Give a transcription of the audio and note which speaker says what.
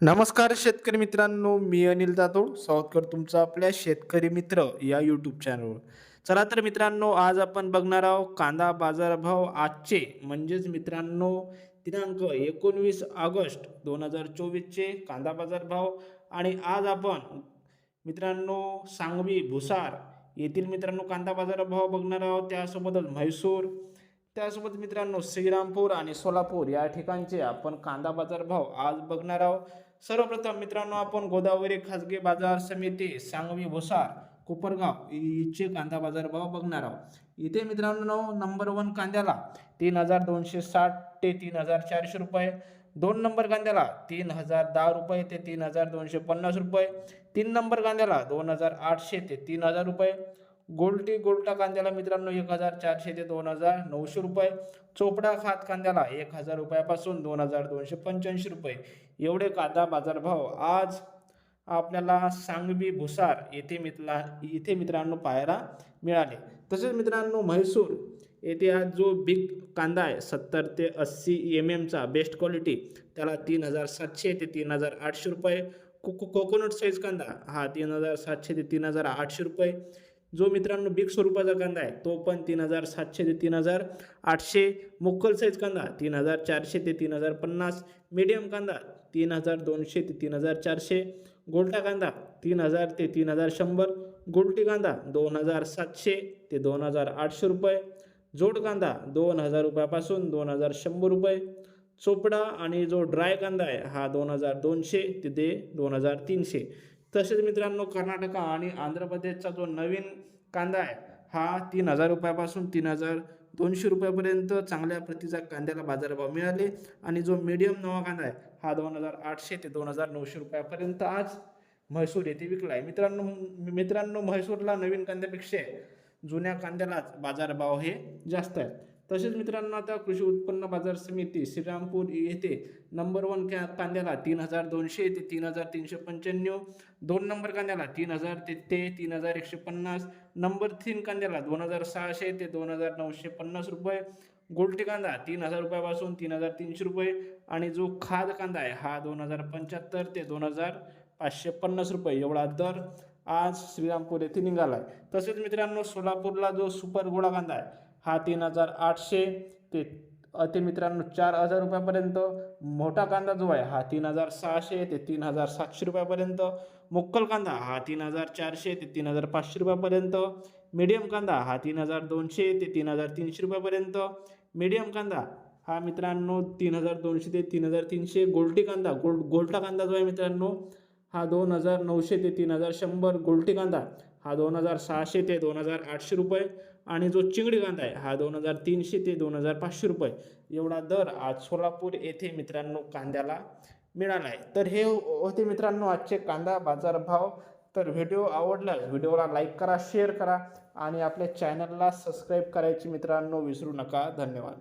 Speaker 1: नमस्कार शेतकरी मित्रांनो मी अनिल जाधव. स्वागत करतो तुमचं आपल्या शेतकरी मित्र या यूट्यूब चॅनलवर चला तर मित्रांनो आज आपण बघणार आहोत कांदा बाजारभाव आजचे. म्हणजेच मित्रांनो दिनांक एकोणवीस ऑगस्ट दोन हजार चोवीसचे कांदा बाजारभाव. आणि आज आपण मित्रांनो सांगवी भुसार येथील मित्रांनो कांदा बाजारभाव बघणार आहोत. त्यासोबतच म्हैसूर त्यासोबत मित्रांनो श्रीरामपूर आणि सोलापूर या ठिकाणचे आपण कांदा बाजारभाव आज बघणार आहोत. सर्वप्रथम मित्रांनो आपण गोदावरी खाजगी बाजार समिती सांगवी भुसार कोपरगाव इथचे कांदा बाजार भाव बघणार आहोत. इथे मित्रांनो नंबर वन कांद्याला तीन हजार दोनशे साठ ते तीन हजार चारशे रुपये. दोन नंबर कांद्याला तीन हजार दहा रुपये ते तीन हजार दोनशे पन्नास रुपये. तीन नंबर कांद्याला दोन हजार आठशे ते तीन हजार रुपये. गोल्टी गोल्टा कांद्याला मित्रांनो एक हजार चारशे ते दोन हजार नऊशे रुपये. चोपडा खात कांद्याला एक हजार रुपयापासून दोन हजार दोनशे पंच्याऐंशी रुपये. एवढे कांदा बाजारभाव. आज आपल्याला सांगवी भुसार येथे मित्रा इथे मित्रांनो पाहायला मिळाले. तसेच मित्रांनो म्हैसूर येथे आज जो बिग कांदा आहे सत्तर ते अस्सी एम एमचा बेस्ट क्वालिटी त्याला तीन हजार सातशे ते तीन हजार आठशे रुपये. को कोकोनट साईज कांदा हा तीन हजार सातशे ते तीन हजार आठशे रुपये. जो मित्रांनो बिग स्वरूपाचा कांदा आहे तो पण तीन हजार सातशे ते तीन हजार आठशे मुक्कल साईज कांदा तीन हजार चारशे ते तीन हजार पन्नास मीडियम कांदा तीन हजार दोनशे ते तीन हजार चारशे गोल्टा कांदा तीन हजार ते तीन हजार शंभर गोल्टी कांदा दोन हजार सातशे ते दोन हजार आठशे रुपये जोड कांदा दोन हजार रुपयापासून दोन हजार शंभर रुपये चोपडा आणि जो ड्राय कांदा आहे हा दोन हजार दोनशे ते ते दोन हजार तीनशे. तसेच मित्रांनो कर्नाटका आणि आंध्र प्रदेशचा जो नवीन कांदा आहे हा तीन हजार रुपयापासून तीन हजार दोनशे रुपयापर्यंत चांगल्या प्रतीचा कांद्याला बाजारभाव मिळाले. आणि जो मीडियम नवा कांदा आहे हा दोन हजार आठशे ते दोन हजार नऊशे रुपयापर्यंत आज म्हैसूर येथे विकला आहे मित्रांनो मित्रांनो म्हैसूरला नवीन कांद्यापेक्षा जुन्या कांद्यालाच बाजारभाव हे जास्त आहेत. तसेच मित्रांनो आता कृषी उत्पन्न बाजार समिती श्रीरामपूर येथे नंबर वन कॅ कांद्याला तीन हजार दोनशे ते तीन हजार तीनशे पंच्याण्णव दोन नंबर कांद्याला तीन हजार ते ते तीन हजार एकशे पन्नास नंबर तीन कांद्याला दोन हजार सहाशे ते दोन हजार नऊशे पन्नास रुपये गोल्टी कांदा तीन हजार रुपयापासून तीन हजार तीनशे रुपये आणि जो खाद कांदा आहे हा दोन हजार पंच्याहत्तर ते दोन हजार पाचशे पन्नास रुपये एवढा दर आज श्रीरामपूर येथे निघाला आहे तसेच मित्रांनो सोलापूरला जो सुपर गोळा कांदा आहे हा तीन हजार आठशे ते ते मित्रांनो चार हजार रुपयापर्यंत मोठा कांदा जो आहे हा तीन हजार सहाशे ते तीन हजार सातशे रुपयापर्यंत मुक्कल कांदा हा तीन हजार चारशे ते तीन हजार पाचशे रुपयापर्यंत मीडियम कांदा हा तीन हजार दोनशे ते तीन हजार तीनशे रुपयापर्यंत मीडियम कांदा हा मित्रांनो तीन हजार दोनशे ते तीन हजार तीनशे गोल्टी कांदा गोल्ड गोल्टा कांदा जो आहे मित्रांनो हा दोन हजार नऊशे ते तीन हजार शंभर गोल्टी कांदा हा दोन हजार सहाशे ते दोन हजार आठशे रुपये. आणि जो चिंगडी कांदा आहे हा दोन हजार तीनशे ते दोन हजार पाचशे रुपये. एवढा दर आज सोलापूर येथे मित्रांनो कांद्याला मिळाला आहे. तर हे होते मित्रांनो आजचे कांदा बाजारभाव तर व्हिडिओ आवडल्यास व्हिडिओला लाईक करा शेअर करा आणि आपल्या चॅनलला सबस्क्राईब करायची मित्रांनो विसरू नका. धन्यवाद.